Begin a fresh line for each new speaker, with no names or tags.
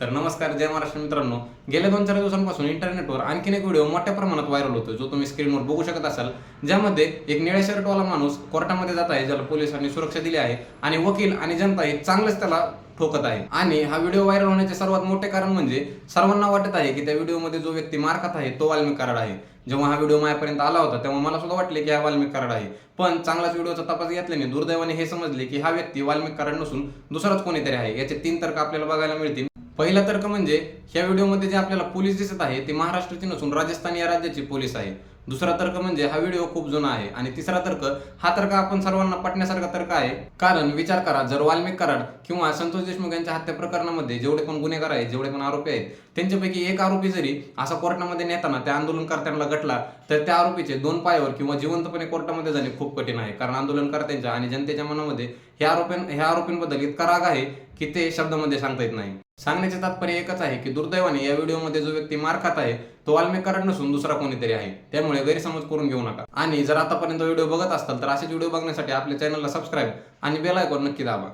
तर नमस्कार जय महाराष्ट्र मित्रांनो. गेल्या दोन चार दिवसांपासून इंटरनेटवर आणखीन एक व्हिडिओ मोठ्या प्रमाणात व्हायरल होतो जो तुम्ही स्क्रीनवर बघू शकत असाल ज्यामध्ये एक निळ्या शर्टवाला माणूस कोर्टामध्ये जात आहे ज्याला पोलिसांनी सुरक्षा दिली आहे आणि वकील आणि जनता हे चांगलंच त्याला ठोकत आहे. आणि हा व्हिडिओ व्हायरल होण्याचे सर्वात मोठे कारण म्हणजे सर्वांना वाटत आहे की त्या व्हिडिओमध्ये जो व्यक्ती मारखात आहे तो वाल्मिक कराड आहे. जेव्हा हा व्हिडिओ माझ्यापर्यंत आला होता तेव्हा मला सुद्धा वाटले की हा वाल्मिक कराड आहे. पण चांगलाच व्हिडिओचा तपास घेतल्याने दुर्दैवाने हे समजले की हा व्यक्ती वाल्मिक कराड नसून दुसराच कोणीतरी आहे. याचे तीन तर्क आपल्याला बघायला मिळतील. पहिला तर्क म्हणजे ह्या व्हिडिओमध्ये जे आपल्याला पोलीस दिसत आहे ते महाराष्ट्राची नसून राजस्थान या राज्याचे पोलीस आहे. दुसरा तर्क म्हणजे हा व्हिडिओ खूप जुना आहे. आणि तिसरा तर्क हा तर्क आपण सर्वांना पटण्यासारखा तर्क आहे. कारण विचार करा जर वाल्मिक कराड किंवा संतोष देशमुख यांच्या हत्या प्रकरणामध्ये जेवढे पण गुन्हेगार आहेत जेवढे पण आरोपी आहेत त्यांच्यापैकी एक आरोपी जरी असा कोर्टामध्ये नेताना त्या आंदोलनकर्त्यांना गटला तर त्या आरोपीचे दोन पायावर किंवा जिवंतपणे कोर्टामध्ये जाणे खूप कठीण आहे. कारण आंदोलनकर्त्यांच्या आणि जनतेच्या मनामध्ये ह्या आरोपी ह्या आरोपींबद्दल इतका राग आहे की ते शब्दामध्ये सांगता येत नाही. सांगण्याचे तात्पर्य एकच आहे की दुर्दैवाने या व्हिडिओमध्ये जो व्यक्ती मार खात आहे तो वाल्मिक नसून दुसरा कोणीतरी आहे. त्यामुळे गैरसमज करून घेऊ नका. आणि जर आतापर्यंत व्हिडिओ बघत असाल तर असेच व्हिडिओ बघण्यासाठी आपल्या चॅनलला सबस्क्राईब आणि बेल आयकॉन नक्की दाबा.